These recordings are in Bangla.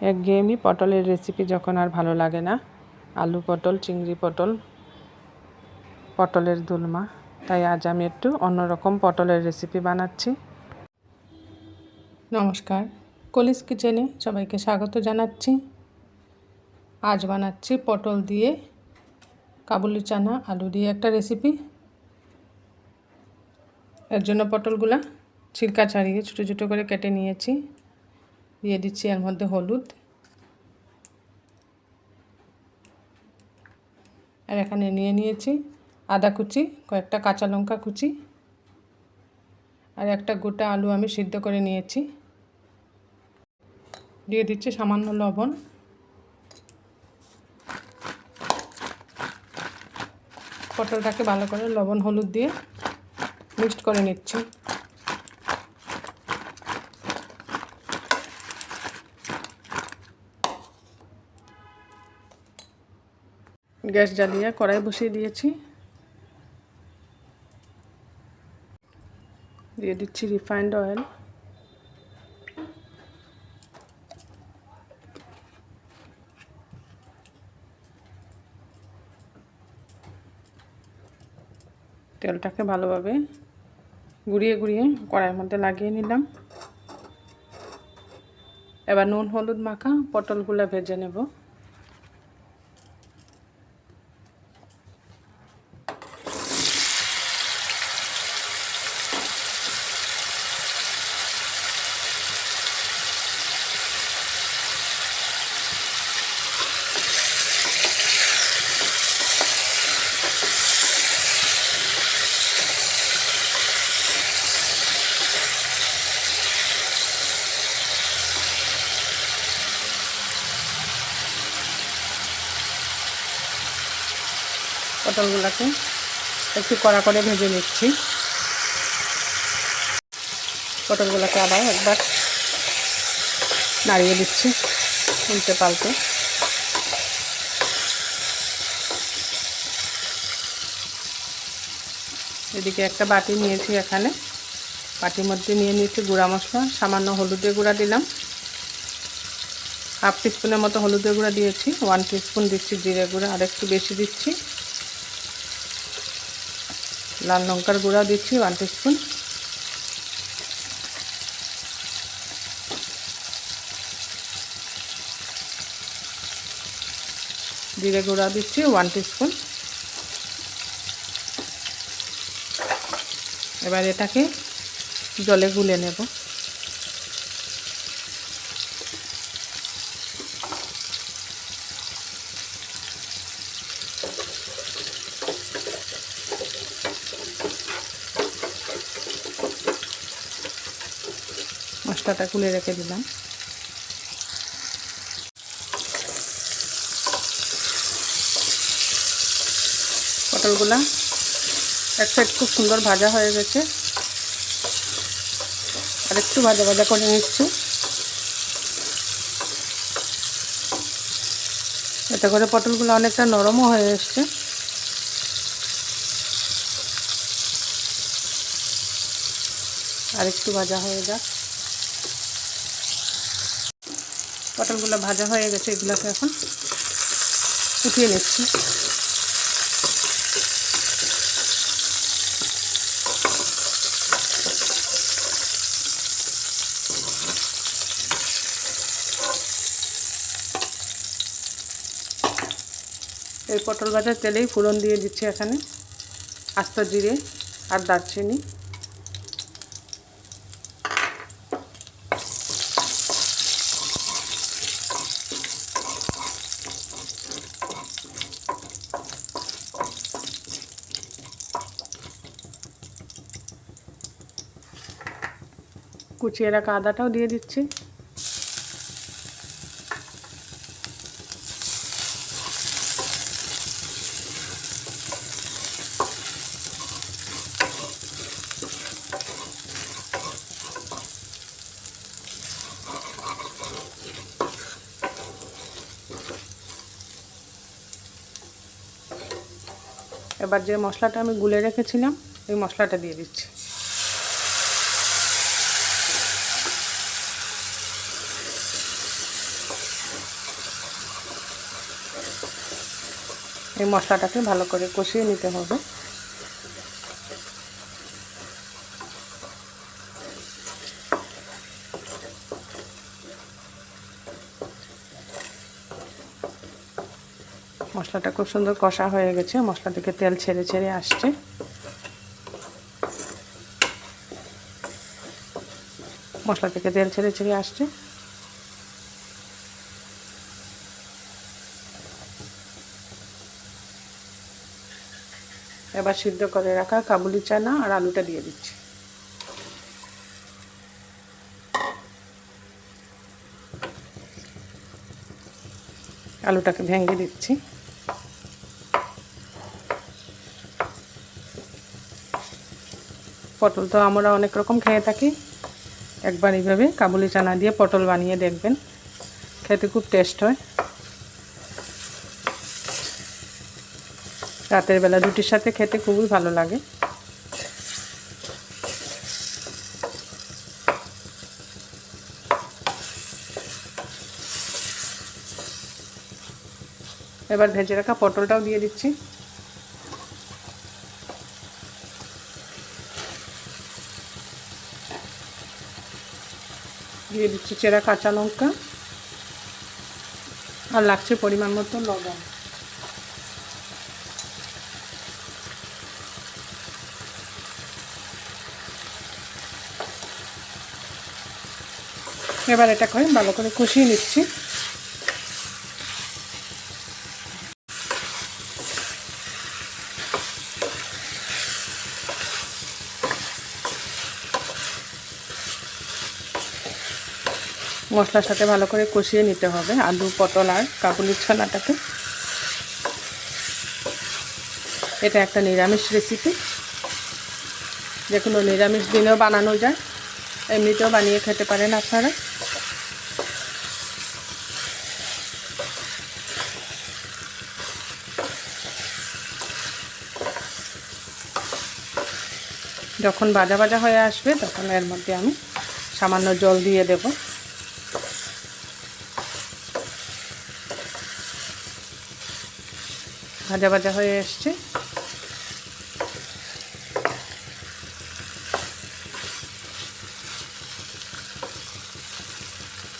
একঘেয়েমি পটলের রেসিপি যখন আর ভালো লাগে না, আলু পটল, চিংড়ি পটল, পটলের দুলমা। তাই আজ আমি একটু অন্যরকম পটলের রেসিপি বানাচ্ছি। নমস্কার। কলিস কিচেনে সবাইকে স্বাগত জানাচ্ছি। আজ বানাচ্ছি পটল দিয়ে কাবুলি চানা, আলু দিয়ে একটা রেসিপি এর জন্য পটলগুলা ছিলকা ছাড়িয়ে ছোটো ছোটো করে কেটে নিয়েছি। দিয়ে দিচ্ছি এর মধ্যে হলুদ। আর এখানে নিয়ে নিয়েছি আদা কুচি, কয়েকটা কাঁচা লঙ্কা কুচি আর একটা গোটা আলু আমি সিদ্ধ করে নিয়েছি। দিয়ে দিচ্ছি সামান্য লবণ। পটলটাকে ভালো করে লবণ হলুদ দিয়ে মিক্সড করে নিচ্ছি। গ্যাস জ্বালিয়ে কড়াই বসিয়ে দিয়েছি। দিয়ে দিচ্ছি রিফাইন্ড অয়েল তেলটাকে ভালোভাবে গুঁড়িয়ে গুঁড়িয়ে কড়াইয়ের মধ্যে লাগিয়ে নিলাম। এবার নুন, হলুদ মাখা পটলগুলো ভেজে নেব। পটলগুলোকে একটু কড়া করে ভেজে নিচ্ছি। পটলগুলোকে আবার একবার নাড়িয়ে দিচ্ছি উল্টে পাল্টে। এদিকে একটা বাটি নিয়েছি এখানে। বাটির মধ্যে নিয়ে নিয়েছি গুঁড়া মশলা, সামান্য হলুদের গুঁড়া দিলাম। হাফ টিস্পুনের মতো হলুদের গুঁড়া দিয়েছি, ওয়ান টিস্পুন দিচ্ছি জিরে গুঁড়া আর একটু বেশি দিচ্ছি। লাল লঙ্কার গুঁড়া দিচ্ছি ওয়ান টিস্পুন জিরে গুঁড়া দিচ্ছি ওয়ান টিস্পুন এবার এটাকে জলে গুলে নেব। মশলাটা খুলে রেখে দিলাম। পটলগুলা এক সাইড খুব সুন্দর ভাজা হয়ে গেছে। আর একটু ভাজা ভাজা করে নিচ্ছি। এতে করে পটলগুলো অনেকটা নরমও হয়ে এসছে। আর একটু ভাজা হয়ে যাক। পটলগুলো ভাজা হয়ে গেছে, এগুলোকে এখন উঠিয়ে নিচ্ছি। এই পটল ভাজার তেলেই ফুরন দিয়ে দিচ্ছি এখানে আস্ত জিরে আর দারচিনি। কুচিয়ে রাখা আদাটাও দিয়ে দিচ্ছি। এবার যে মশলাটা আমি গুলে রেখেছিলাম এই মশলাটা দিয়ে দিচ্ছি। এই মশলাটাকে ভালো করে কষিয়ে নিতে হবে। মশলাটা খুব সুন্দর কষা হয়ে গেছে মশলা থেকে তেল ছেড়ে ছেড়ে আসছে। মশলা থেকে তেল ছেড়ে ছেড়ে আসছে। এবার সিদ্ধ করে রাখা কাবুলি চানা আর আলুটা দিয়ে দিচ্ছি। আলুটাকে ভেঙে দিচ্ছি। পটল তো আমরা অনেক রকম খেয়ে থাকি। একবার এইভাবে কাবুলি চানা দিয়ে পটল বানিয়ে দেখবেন। খেতে খুব টেস্ট হয়। রাতের বেলা রুটির সাথে খেতে খুবই ভালো লাগে। এবার ভেজে রাখা পটলটাও দিয়ে দিচ্ছি। দিয়ে দিচ্ছি চেরা কাঁচা লঙ্কা। আর লাগছে পরিমাণ মতো লবণ। এবার এটা করে ভালো করে কষিয়ে নিচ্ছি। মশলার সাথে ভালো করে কষিয়ে নিতে হবে, আলু, পটল আর কাবুলির ছানাটাকে। এটা একটা নিরামিষ রেসিপি যে কোনো নিরামিষ দিনেও বানানো যায়। এমনিতেও বানিয়ে খেতে পারেন আপনারা। যখন ভাজা ভাজা হয়ে আসবে, তখন এর মধ্যে আমি সামান্য জল দিয়ে দেব। ভাজা ভাজা হয়ে এসছে।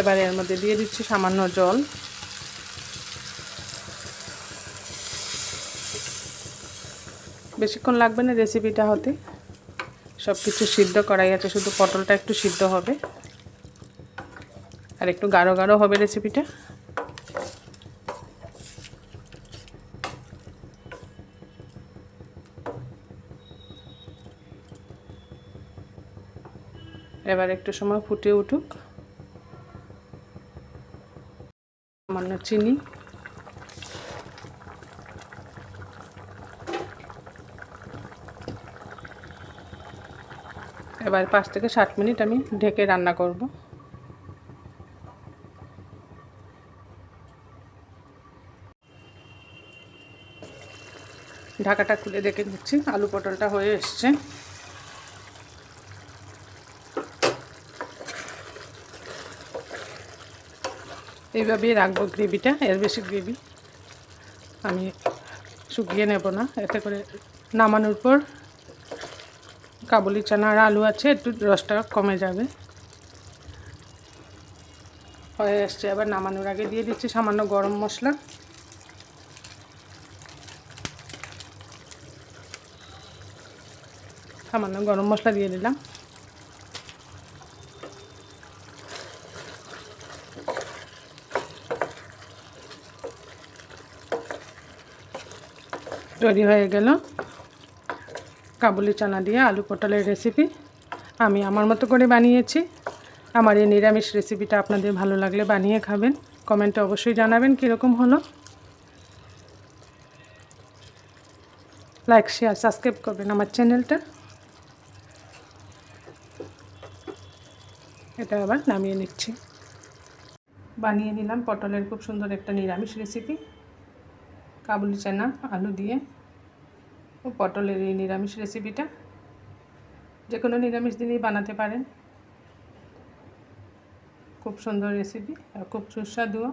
এবারে এর মধ্যে দিয়ে দিচ্ছি সামান্য জল। বেশিক্ষণ লাগবে না রেসিপিটা হতে। সব কিছু সিদ্ধ করাই আছে, শুধু পটলটা একটু সিদ্ধ হবে। আর একটু গাঢ় গাঢ় হবে রেসিপিটা এবার একটু সময় ফুটে উঠুক। সামান্য চিনি। এবার পাঁচ থেকে ষাট মিনিট আমি ঢেকে রান্না করব। ঢাকাটা খুলে দেখে নিচ্ছি, আলু পটলটা হয়ে এসছে। এইভাবেই রাখব গ্রেভিটা, এর বেশি গ্রেভি আমি শুকিয়ে নেব না। এতে করে নামানোর পর কাবুলি চানা আর আলু আছে, একটু রসটা কমে যাবে। হয়ে এসছে আবার নামানোর আগে দিয়ে দিচ্ছি সামান্য গরম মশলা। সামান্য গরম মশলা দিয়ে দিলাম। তৈরি হয়ে গেল। কাবুলি চানা দিয়ে আলু পটলের রেসিপি আমি আমার মতো করে বানিয়েছি। আমার এই নিরামিষ রেসিপিটা আপনাদের ভালো লাগলে বানিয়ে খাবেন। কমেন্টে অবশ্যই জানাবেন কীরকম হলো। লাইক শেয়ার সাবস্ক্রাইব করবেন আমার চ্যানেলটা এটা আবার নামিয়ে নিচ্ছি। বানিয়ে নিলাম পটলের খুব সুন্দর একটা নিরামিষ রেসিপি কাবুলি চানা, আলু দিয়ে পটলের এই নিরামিষ রেসিপিটা যে কোনো নিরামিষ দিনই বানাতে পারেন। খুব সুন্দর রেসিপি আর খুব সুস্বাদুও।